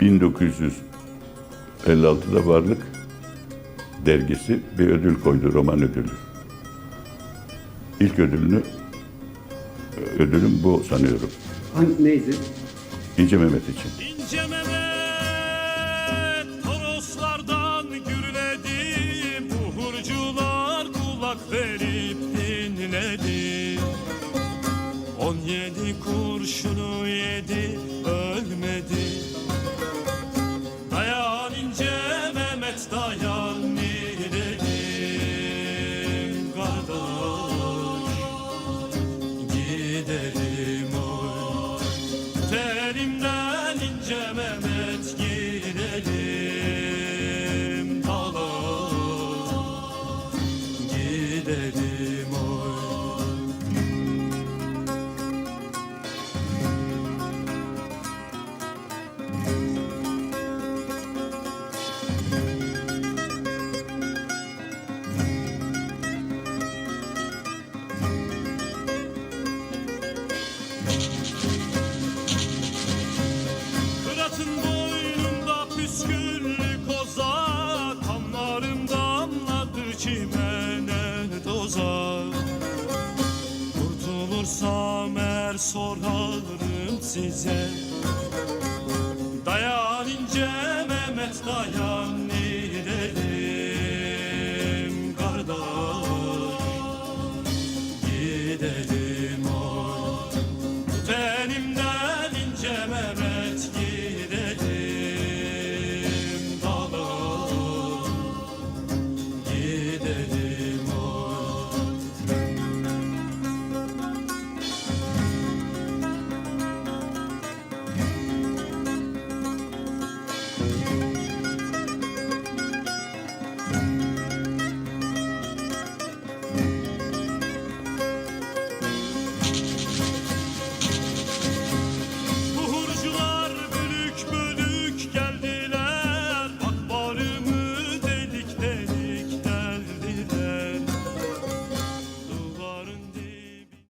1956'da Varlık dergisi bir ödül koydu, roman ödülü. İlk ödülünü, ödülüm bu sanıyorum. Hangi, neydi? İnce Mehmet için. İnce Mehmet Toroslardan gürledi Buhurcular kulak verip dinledi On yedi kurşunu yedi Fırat'ın boynunda püsküllü koza Kanlarım damladı çimene toza Kurtulursam eğer sorarım size Dayan ince Mehmet dayan